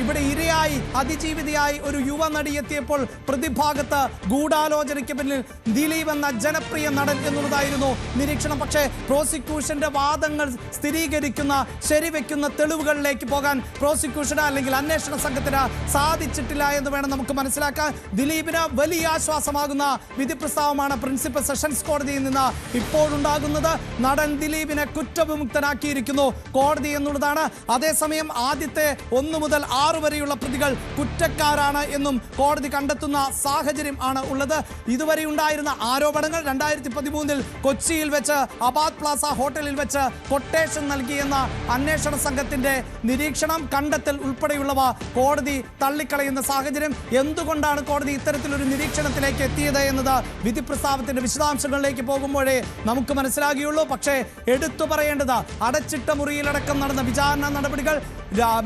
ഇവിടെ ഇരയായി അതിജീവിതയായി ഒരു യുവ നടി എത്തിയപ്പോൾ പ്രതിഭാഗത്ത് ഗൂഢാലോചനയ്ക്ക് പിന്നിൽ ദിലീപ് എന്ന ജനപ്രിയ നടൻ എന്നുള്ളതായിരുന്നു നിരീക്ഷണം. പക്ഷേ പ്രോസിക്യൂഷന്റെ വാദങ്ങൾ സ്ഥിരീകരിക്കുന്ന ശരിവെക്കുന്ന തെളിവുകളിലേക്ക് പോകാൻ പ്രോസിക്യൂഷന് അല്ലെങ്കിൽ അന്വേഷണ സംഘത്തിന് സാധിച്ചിട്ടില്ല എന്ന് വേണം നമുക്ക് മനസ്സിലാക്കാൻ. ദിലീപിന് വലിയ ആശ്വാസമാകുന്ന വിധി പ്രസ്താവമാണ് പ്രിൻസിപ്പൽ സെഷൻസ് കോടതിയിൽ നിന്ന് ഇപ്പോഴുണ്ടാകുന്നത്. നടൻ ദിലീപിനെ കുറ്റവിമുക്തനാക്കിയിരിക്കുന്നു കോടതി എന്നുള്ളതാണ്. അതേസമയം ആദ്യത്തെ ഒന്നു മുതൽ ആറ് വരെയുള്ള പ്രതികൾ കുറ്റക്കാരാണ് എന്നും കോടതി കണ്ടെത്തുന്ന സാഹചര്യം ആണ് ഉള്ളത്. ഇതുവരെ ഉണ്ടായിരുന്ന ആരോപണങ്ങൾ രണ്ടായിരത്തി പതിമൂന്നിൽ കൊച്ചിയിൽ വെച്ച് അബാദ് പ്ലാസ ഹോട്ടലിൽ വെച്ച് കൊട്ടേഷൻ നൽകിയെന്ന അന്വേഷണ സംഘത്തിന്റെ നിരീക്ഷണം കണ്ടെത്തൽ ഉൾപ്പെടെയുള്ളവ കോടതി തള്ളിക്കളയുന്ന സാഹചര്യം. എന്തുകൊണ്ടാണ് കോടതി ഇത്തരത്തിലൊരു നിരീക്ഷണത്തിലേക്ക് എത്തിയത് എന്നത് വിധി പ്രസ്താവത്തിന്റെ വിശദാംശങ്ങളിലേക്ക് പോകുമ്പോഴേ നമുക്ക് മനസ്സിലാകുകയുള്ളൂ. പക്ഷേ എടുത്തു പറയേണ്ടത് അടച്ചിട്ട മുറിയിലടക്കം നടന്ന വിചാരണ നടപടികൾ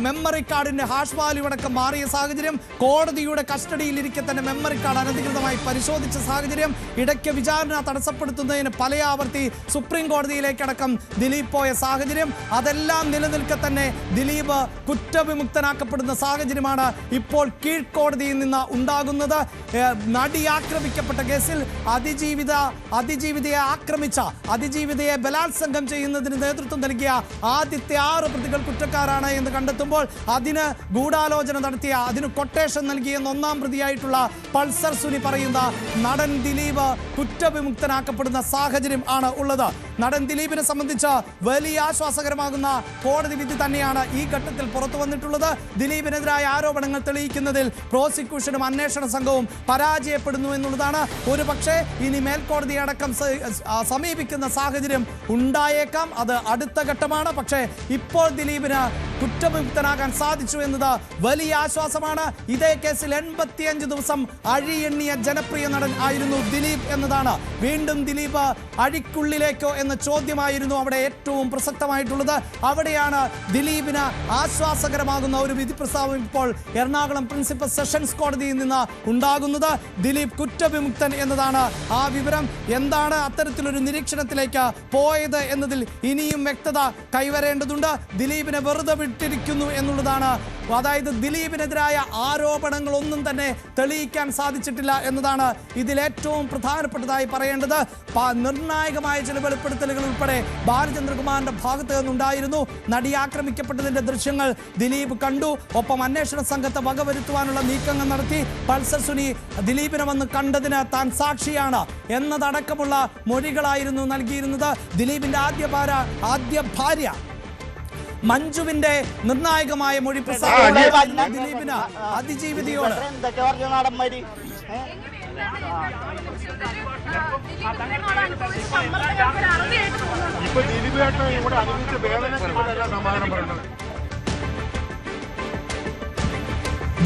മെമ്മറി മെമ്മറി കാർഡിന്റെ ഹാഷ് വാല്യൂ അടക്കം മാറിയ സാഹചര്യം കോടതിയുടെ കസ്റ്റഡിയിലിരിക്കെ തന്നെ മെമ്മറി കാർഡ് അനധികൃതമായി പരിശോധിച്ച സാഹചര്യം ഇടയ്ക്ക് വിചാരണ തടസ്സപ്പെടുത്തുന്നതിന് പലയാവർത്തി സുപ്രീം കോടതിയിലേക്കടക്കം ദിലീപ് പോയ സാഹചര്യം അതെല്ലാം നിലനിൽക്കെ തന്നെ ദിലീപ് കുറ്റവിമുക്തനാക്കപ്പെടുന്ന സാഹചര്യമാണ് ഇപ്പോൾ കീഴ്ക്കോടതിയിൽ നിന്ന് ഉണ്ടാകുന്നത്. നടി ആക്രമിക്കപ്പെട്ട കേസിൽ അതിജീവിത അതിജീവിതയെ ആക്രമിച്ച അതിജീവിതയെ ബലാത്സംഗം ചെയ്യുന്നതിന് നേതൃത്വം നൽകിയ ആദ്യത്തെ ആറ് പ്രതികൾ കുറ്റക്കാരാണ് എന്ന് കണ്ടെത്തുമ്പോൾ അതിന് ഗൂഢാലോചന നടത്തിയ അതിന് കൊട്ടേഷൻ നൽകിയെന്ന് ഒന്നാം പ്രതിയായിട്ടുള്ള പൾസർ സുനി പറയുന്ന നടൻ ദിലീപ് കുറ്റവിമുക്തനാക്കപ്പെടുന്ന സാഹചര്യം ആണ് ഉള്ളത്. നടൻ ദിലീപിനെ സംബന്ധിച്ച് വലിയ ആശ്വാസകരമാകുന്ന കോടതി വിധി തന്നെയാണ് ഈ ഘട്ടത്തിൽ പുറത്തു വന്നിട്ടുള്ളത്. ദിലീപിനെതിരായ ആരോപണങ്ങൾ തെളിയിക്കുന്നതിൽ പ്രോസിക്യൂഷനും അന്വേഷണ സംഘവും പരാജയപ്പെടുന്നു എന്നുള്ളതാണ്. ഒരു പക്ഷേ ഇനി മേൽക്കോടതി അടക്കം സമീപിക്കുന്ന സാഹചര്യം ഉണ്ടായേക്കാം. അത് അടുത്ത ഘട്ടമാണ്. പക്ഷേ ഇപ്പോൾ ദിലീപിന് കുറ്റവിമുക്തനാകാൻ സാധിച്ചു എന്നത് വലിയ ആശ്വാസമാണ്. ഇതേ കേസിൽ എൺപത്തിയഞ്ച് ദിവസം അഴിയെണ്ണിയ ജനപ്രിയ നടൻ ആയിരുന്നു ദിലീപ് എന്നതാണ്. വീണ്ടും ദിലീപ് അഴിക്കുള്ളിലേക്കോ എന്ന ചോദ്യമായിരുന്നു അവിടെ ഏറ്റവും പ്രസക്തമായിട്ടുള്ളത്. അവിടെയാണ് ദിലീപിന് ആശ്വാസകരമാകുന്ന ഒരു വിധി പ്രസ്താവം ഇപ്പോൾ എറണാകുളം പ്രിൻസിപ്പൽ സെഷൻസ് കോടതിയിൽ നിന്ന് ഉണ്ടാകുന്നത്. ദിലീപ് കുറ്റവിമുക്തൻ എന്നതാണ് ആ വിവരം. എന്താണ് അത്തരത്തിലൊരു നിരീക്ഷണത്തിലേക്ക് പോയത് എന്നതിൽ ഇനിയും വ്യക്തത കൈവരേണ്ടതുണ്ട്. ദിലീപിനെ വെറുതെ വിട്ടിരിക്കുന്നു എന്നുള്ളതാണ് അതായത് ദിലീപിനെതിരായ ആരോപണങ്ങളൊന്നും തന്നെ തെളിയിക്കാൻ സാധിച്ചിട്ടില്ല എന്നതാണ് ഇതിലേറ്റവും പ്രധാനപ്പെട്ടതായി പറയേണ്ടത്. നിർണായകമായ ചില വെളിപ്പെടുത്തലുകൾ ഉൾപ്പെടെ ബാലചന്ദ്രകുമാറിന്റെ ഭാഗത്ത് നിന്നുണ്ടായിരുന്നു. നടി ആക്രമിക്കപ്പെട്ടതിന്റെ ദൃശ്യങ്ങൾ ദിലീപ് കണ്ടു. ഒപ്പം അന്വേഷണ സംഘത്തെ വകവരുത്തുവാനുള്ള നീക്കങ്ങൾ നടത്തി. പൾസർ സുനി ദിലീപിനെ വന്ന് കണ്ടതിന് താൻ സാക്ഷിയാണ് എന്നതടക്കമുള്ള മൊഴികളായിരുന്നു നൽകിയിരുന്നത്. ദിലീപിന്റെ ആദ്യ ഭാര ആദ്യ ഭാര്യ മഞ്ജുവിന്റെ നിർണായകമായ മൊഴി ദിലീപിന് അതിജീവിതയോട്. ഇവിടെ അനുഭവിച്ച സമാധാനം പറയുന്നത്.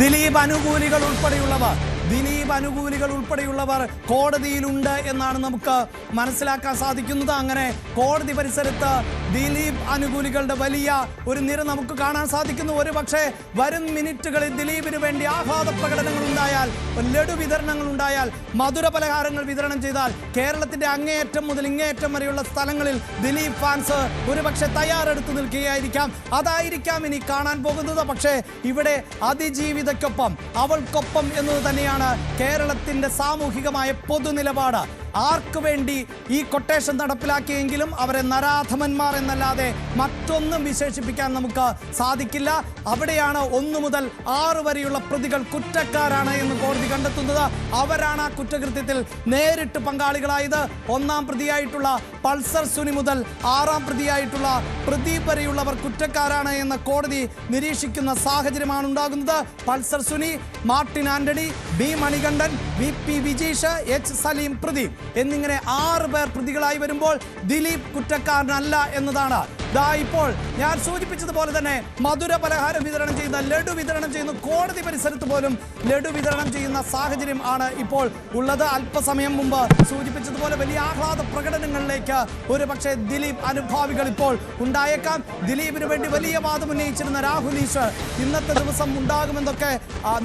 ദിലീപ് അനുകൂലികൾ ഉൾപ്പെടെയുള്ളവർ ദിലീപ് അനുകൂലികൾ ഉൾപ്പെടെയുള്ളവർ കോടതിയിലുണ്ട് എന്നാണ് നമുക്ക് മനസ്സിലാക്കാൻ സാധിക്കുന്നത്. അങ്ങനെ കോടതി പരിസരത്ത് ദിലീപ് അനുകൂലികളുടെ വലിയ ഒരു നിര നമുക്ക് കാണാൻ സാധിക്കുന്നു. ഒരു പക്ഷേ വരും മിനിറ്റുകളിൽ ദിലീപിന് വേണ്ടി ആഹ്ലാദ പ്രകടനങ്ങൾ ഉണ്ടായാൽ ലഡു വിതരണങ്ങൾ ഉണ്ടായാൽ മധുര പലഹാരങ്ങൾ വിതരണം ചെയ്താൽ കേരളത്തിന്റെ അങ്ങേയറ്റം മുതൽ ഇങ്ങേയറ്റം വരെയുള്ള സ്ഥലങ്ങളിൽ ദിലീപ് ഫാൻസ് ഒരുപക്ഷെ തയ്യാറെടുത്ത് നിൽക്കുകയായിരിക്കാം. അതായിരിക്കാം ഇനി കാണാൻ പോകുന്നത്. പക്ഷേ ഇവിടെ അതിജീവിതയ്ക്കൊപ്പം അവൾക്കൊപ്പം എന്നത് തന്നെയാണ് കേരളത്തിന്റെ സാമൂഹികമായ പൊതുനിലപാട്. ആർക്കു വേണ്ടി ഈ കൊട്ടേഷൻ നടപ്പിലാക്കിയെങ്കിലും അവരെ നരാധമന്മാർ എന്നല്ലാതെ മറ്റൊന്നും വിശേഷിപ്പിക്കാൻ നമുക്ക് സാധിക്കില്ല. അവിടെയാണ് ഒന്നു മുതൽ ആറ് വരെയുള്ള പ്രതികൾ കുറ്റക്കാരാണ് എന്ന് കോടതി കണ്ടെത്തുന്നത്. അവരാണ് ആ കുറ്റകൃത്യത്തിൽ നേരിട്ട് പങ്കാളികളായത്. ഒന്നാം പ്രതിയായിട്ടുള്ള പൾസർ സുനി മുതൽ ആറാം പ്രതിയായിട്ടുള്ള പ്രദീപ് വരെയുള്ളവർ കുറ്റക്കാരാണ് എന്ന് കോടതി നിരീക്ഷിക്കുന്ന സാഹചര്യമാണ് ഉണ്ടാകുന്നത്. Pulsar Suni Martin Antony B Manikandan V P Vijeesh H Saleem Pradeep. എന്നിങ്ങനെ ആറ് പേർ പ്രതികളായി വരുമ്പോൾ ദിലീപ് കുറ്റക്കാരനല്ല എന്നതാണ് ദാ ഇപ്പോൾ ഞാൻ സൂചിപ്പിച്ചതുപോലെ തന്നെ മധുര പലഹാരം വിതരണം ചെയ്യുന്ന ലഡു വിതരണം ചെയ്യുന്ന കോടതി പരിസരത്ത് പോലും ലഡു വിതരണം ചെയ്യുന്ന സാഹചര്യം ആണ് ഇപ്പോൾ ഉള്ളത്. അല്പസമയം മുമ്പ് സൂചിപ്പിച്ചതുപോലെ വലിയ ആഹ്ലാദ പ്രകടനങ്ങളിലേക്ക് ഒരു പക്ഷേ ദിലീപ് അനുഭാവികൾ ഇപ്പോൾ ഉണ്ടായേക്കാം. ദിലീപിന് വേണ്ടി വലിയ വാദം ഉന്നയിച്ചിരുന്ന രാഹുൽ ഈശ്വർ ഇന്നത്തെ ദിവസം ഉണ്ടാകുമെന്നൊക്കെ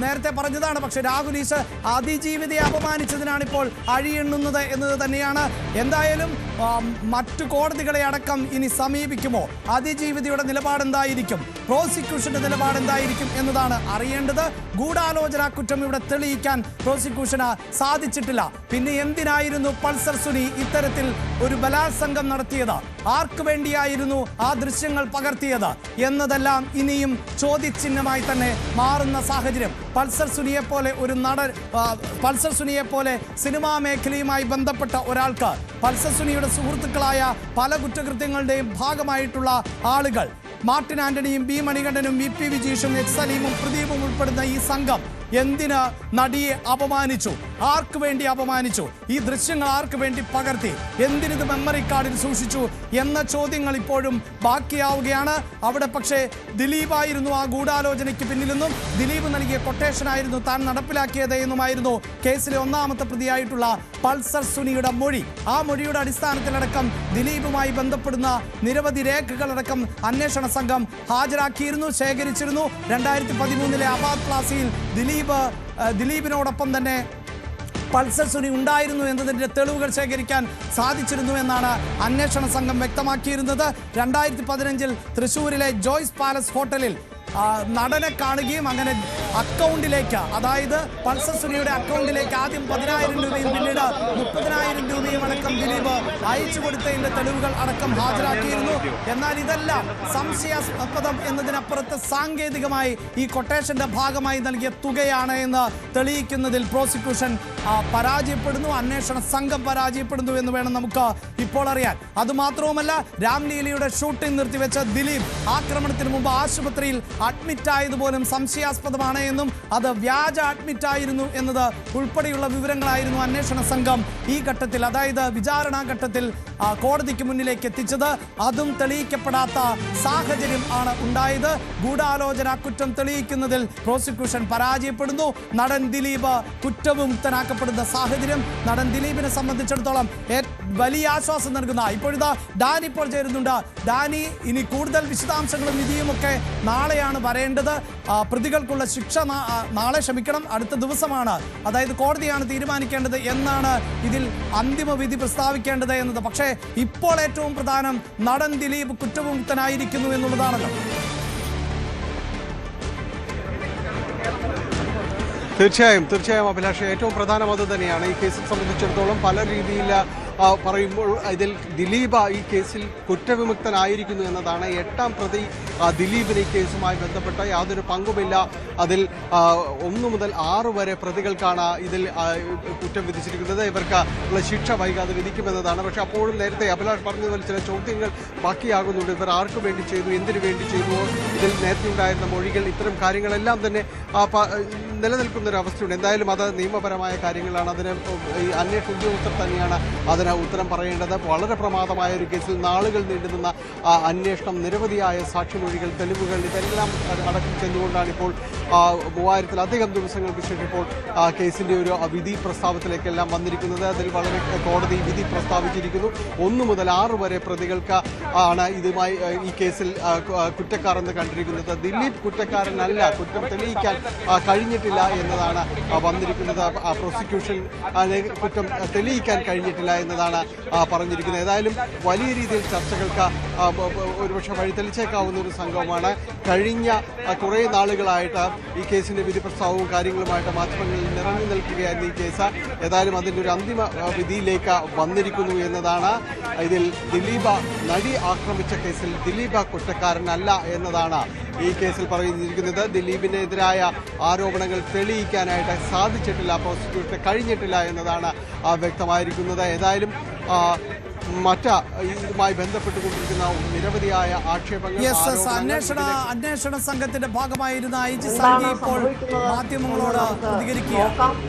നേരത്തെ പറഞ്ഞതാണ്. പക്ഷെ രാഹുൽ ഈശ്വർ അതിജീവിതയെ അപമാനിച്ചതിനാണ് ഇപ്പോൾ അഴിയെണ്ണുന്നത് എന്നത് തന്നെയാണ്. എന്തായാലും മറ്റു കോടതികളെ അടക്കം ഇനി സമീപിക്കുമോ തുടരുമോ അതിജീവിതയുടെ നിലപാട് എന്തായിരിക്കും പ്രോസിക്യൂഷന്റെ നിലപാട് എന്തായിരിക്കും എന്നതാണ് അറിയേണ്ടത്. ഗൂഢാലോചന കുറ്റം ഇവിടെ തെളിയിക്കാൻ പ്രോസിക്യൂഷന് സാധിച്ചിട്ടില്ല. പിന്നെ എന്തിനായിരുന്നു പൾസർ സുനി ഇത്തരത്തിൽ ഒരു ബലാത്സംഗം നടത്തിയത്? ആർക്കു വേണ്ടിയായിരുന്നു ആ ദൃശ്യങ്ങൾ പകർത്തിയത്? എന്നതെല്ലാം ഇനിയും ചോദ്യചിഹ്നമായി തന്നെ മാറുന്ന സാഹചര്യം. പൾസർ സുനിയെ പോലെ ഒരു നടൻ പൾസർ സുനിയെ പോലെ സിനിമാ മേഖലയുമായി ബന്ധപ്പെട്ട ഒരാൾക്ക് പൾസർ സുനിയുടെ സുഹൃത്തുക്കളായ പല കുറ്റകൃത്യങ്ങളുടെയും ഭാഗമായിട്ടുള്ള ആളുകൾ. മാർട്ടിൻ ആന്റണിയും ബി മണികണ്ഠനും വി പി വിജീഷും എക്സ് അലീമും പ്രദീപും ഉൾപ്പെടുന്ന ഈ സംഘം എന്തിന് നടിയെ അപമാനിച്ചു? ആർക്ക് വേണ്ടി അപമാനിച്ചു? ഈ ദൃശ്യങ്ങൾ ആർക്ക് വേണ്ടി പകർത്തി? എന്തിനിത് മെമ്മറി കാർഡിൽ സൂക്ഷിച്ചു? എന്ന ചോദ്യങ്ങൾ ഇപ്പോഴും ബാക്കിയാവുകയാണ്. അവിടെ പക്ഷേ ദിലീപായിരുന്നു ആ ഗൂഢാലോചനയ്ക്ക് പിന്നിലെന്നും ദിലീപ് നൽകിയ കൊട്ടേഷനായിരുന്നു താൻ നടപ്പിലാക്കിയത് എന്നുമായിരുന്നു കേസിലെ ഒന്നാമത്തെ പ്രതിയായിട്ടുള്ള പൾസർ സുനിയുടെ മൊഴി. ആ മൊഴിയുടെ അടിസ്ഥാനത്തിലടക്കം ദിലീപുമായി ബന്ധപ്പെടുന്ന നിരവധി രേഖകളടക്കം അന്വേഷണ സംഘം ഹാജരാക്കിയിരുന്നു ശേഖരിച്ചിരുന്നു. രണ്ടായിരത്തി പതിമൂന്നിലെ അബാദ് ക്ലാസിയിൽ ദിലീപ് ദിലീപിനോടൊപ്പം തന്നെ പൾസർ സുനി ഉണ്ടായിരുന്നു എന്നതിന്റെ തെളിവുകൾ ശേഖരിക്കാൻ സാധിച്ചിരുന്നു എന്നാണ് അന്വേഷണ സംഘം വ്യക്തമാക്കിയിരുന്നത്. രണ്ടായിരത്തി പതിനഞ്ചിൽ തൃശ്ശൂരിലെ ജോയ്സ് പാലസ് ഹോട്ടലിൽ നടനെ കാണുകയും അങ്ങനെ അക്കൗണ്ടിലേക്ക് അതായത് പൾസർ സുനിയുടെ അക്കൗണ്ടിലേക്ക് ആദ്യം പതിനായിരം രൂപയും പിന്നീട് മുപ്പതിനായിരം രൂപയും അടക്കം ദിലീപ് അയച്ചു കൊടുത്തതിന്റെ തെളിവുകൾ അടക്കം ഹാജരാക്കിയിരുന്നു. എന്നാൽ ഇതെല്ലാം സംശയാസ്പദം എന്നതിനപ്പുറത്ത് സാങ്കേതികമായി ഈ കൊട്ടേഷന്റെ ഭാഗമായി നൽകിയ തുകയാണ് എന്ന് തെളിയിക്കുന്നതിൽ പ്രോസിക്യൂഷൻ പരാജയപ്പെടുന്നു അന്വേഷണ സംഘം പരാജയപ്പെടുന്നു എന്ന് വേണം നമുക്ക് ഇപ്പോൾ അറിയാൻ. അതുമാത്രവുമല്ല രാംലീലയുടെ ഷൂട്ടിംഗ് നിർത്തിവെച്ച ദിലീപ് ആക്രമണത്തിന് മുമ്പ് ആശുപത്രിയിൽ അഡ്മിറ്റ് ആയതുപോലും സംശയാസ്പദമാണ് എന്നും അത് വ്യാജ അഡ്മിറ്റ് ആയിരുന്നു എന്നത് ഉൾപ്പെടെയുള്ള വിവരങ്ങളായിരുന്നു അന്വേഷണ സംഘം ഈ ഘട്ടത്തിൽ അതായത് വിചാരണാ ഘട്ടത്തിൽ കോടതിക്ക് മുന്നിലേക്ക് എത്തിച്ചത്. അതും തെളിയിക്കപ്പെടാത്ത സാഹചര്യം ആണ് ഉണ്ടായത്. ഗൂഢാലോചന കുറ്റം തെളിയിക്കുന്നതിൽ പ്രോസിക്യൂഷൻ പരാജയപ്പെടുന്നു. നടൻ ദിലീപ് കുറ്റവിമുക്തനാക്കപ്പെടുന്ന സാഹചര്യം നടൻ ദിലീപിനെ സംബന്ധിച്ചിടത്തോളം വലിയ ആശ്വാസം നൽകുന്ന ഇപ്പോഴിതാ ഡാനി ഇപ്പോൾ ചേരുന്നുണ്ട്. ഡാനി ഇനി കൂടുതൽ വിശദാംശങ്ങളും വിധിയുമൊക്കെ നാളെയാണ് വരേണ്ടത്. പ്രതികൾക്കുള്ള ശിക്ഷ നാളെ ക്ഷമിക്കണം. അടുത്ത ദിവസമാണ്. അതായത് കോടതിയാണ് തീരുമാനിക്കേണ്ടത് എന്നാണ് ഇതിൽ അന്തിമ വിധി പ്രസ്താവിക്കേണ്ടത് എന്നത്. പക്ഷേ ഇപ്പോൾ ഏറ്റവും പ്രധാനം നടൻ ദിലീപ് കുറ്റവിമുക്തനായിരിക്കുന്നു എന്നുള്ളതാണല്ലോ. തീർച്ചയായും തീർച്ചയായും അഭിലാഷ് ഏറ്റവും പ്രധാനം അത് തന്നെയാണ്. ഈ കേസിൽ സംബന്ധിച്ചിടത്തോളം പല രീതിയിൽ ആ, പറയുമ്പോൾ ഇതിൽ ദിലീപ് ഈ കേസിൽ കുറ്റവിമുക്തനായിരിക്കുന്നു എന്നതാണ് എട്ടാം പ്രതി ദിലീപിന് ഈ കേസുമായി ബന്ധപ്പെട്ട യാതൊരു പങ്കുമില്ല. അതിൽ ഒന്നു മുതൽ ആറ് വരെ പ്രതികൾക്കാണ് ഇതിൽ കുറ്റം വിധിച്ചിരിക്കുന്നത്. ഇവർക്ക് ഉള്ള ശിക്ഷ വൈകാതെ വിധിക്കുമെന്നതാണ്. പക്ഷെ അപ്പോഴും നേരത്തെ അഭിലാഷ് പറഞ്ഞതുപോലെ ചില ചോദ്യങ്ങൾ ബാക്കിയാകുന്നുണ്ട്. ഇവർ ആർക്കു വേണ്ടി ചെയ്തു എന്തിനു വേണ്ടി ചെയ്തു? ഇതിൽ നേരത്തെ ഉണ്ടായിരുന്ന മൊഴികൾ ഇത്തരം കാര്യങ്ങളെല്ലാം തന്നെ നിലനിൽക്കുന്ന ഒരു അവസ്ഥയുണ്ട്. എന്തായാലും അത് നിയമപരമായ കാര്യങ്ങളാണ്. അതിന് ഈ അന്വേഷണ ഉദ്യോഗസ്ഥർ തന്നെയാണ് അതിന് ഉത്തരം പറയേണ്ടത്. വളരെ പ്രമാദമായ ഒരു കേസിൽ നാളുകൾ നീണ്ടുനിന്ന അന്വേഷണം നിരവധിയായ സാക്ഷിമൊഴികൾ തെളിവുകൾ ഇതെല്ലാം അടക്കം ചെന്നുകൊണ്ടാണ് ഇപ്പോൾ മൂവായിരത്തിലധികം ദിവസങ്ങൾക്ക് ശേഷം ഇപ്പോൾ കേസിന്റെ ഒരു വിധി പ്രസ്താവത്തിലേക്കെല്ലാം വന്നിരിക്കുന്നത്. അതിൽ വളരെ കോടതി വിധി പ്രസ്താവിച്ചിരിക്കുന്നു. ഒന്ന് മുതൽ ആറ് വരെ പ്രതികൾക്ക് ആണ് ഇതുമായി ഈ കേസിൽ കുറ്റക്കാർ എന്ന് കണ്ടിരിക്കുന്നത്. ദിലീപ് കുറ്റക്കാരനല്ല കുറ്റം തെളിയിക്കാൻ കഴിഞ്ഞിട്ടില്ല എന്നതാണ് വന്നിരിക്കുന്നത്. പ്രോസിക്യൂഷൻ കുറ്റം തെളിയിക്കാൻ കഴിഞ്ഞിട്ടില്ല എന്നതാണ് പറഞ്ഞിരിക്കുന്നത്. ഏതായാലും വലിയ രീതിയിൽ ചർച്ചകൾക്ക് ഒരുപക്ഷെ വഴിതെളിച്ചേക്കാവുന്ന ഒരു സംഘവുമാണ് കഴിഞ്ഞ കുറേ നാളുകളായിട്ട് ഈ കേസിന്റെ വിധി പ്രസ്താവവും കാര്യങ്ങളുമായിട്ട് മാധ്യമങ്ങളിൽ നിറഞ്ഞു നിൽക്കുകയായിരുന്നു ഈ കേസ്. ഏതായാലും അതിന്റെ ഒരു അന്തിമ വിധിയിലേക്ക് വന്നിരിക്കുന്നു എന്നതാണ്. ഇതിൽ ദിലീപ നടി ആക്രമിച്ച കേസിൽ ദിലീപ കുറ്റക്കാരനല്ല എന്നതാണ് ഈ കേസിൽ പറഞ്ഞിരിക്കുന്നത്. ദിലീപിനെതിരായ ആരോപണങ്ങൾ തെളിയിക്കാനായിട്ട് സാധിച്ചിട്ടില്ല പ്രോസിക്യൂഷന് കഴിഞ്ഞിട്ടില്ല എന്നതാണ് വ്യക്തമായിരിക്കുന്നത്. ഏതായാലും മറ്റ് ഇതുമായി ബന്ധപ്പെട്ടുകൊണ്ടിരിക്കുന്ന നിരവധിയായ ആക്ഷേപങ്ങൾ അന്വേഷണ അന്വേഷണ സംഘത്തിന്റെ ഭാഗമായിരുന്ന ഐ ജി സംഘി ഇപ്പോൾ മാധ്യമങ്ങളോട് പ്രതികരിക്കുക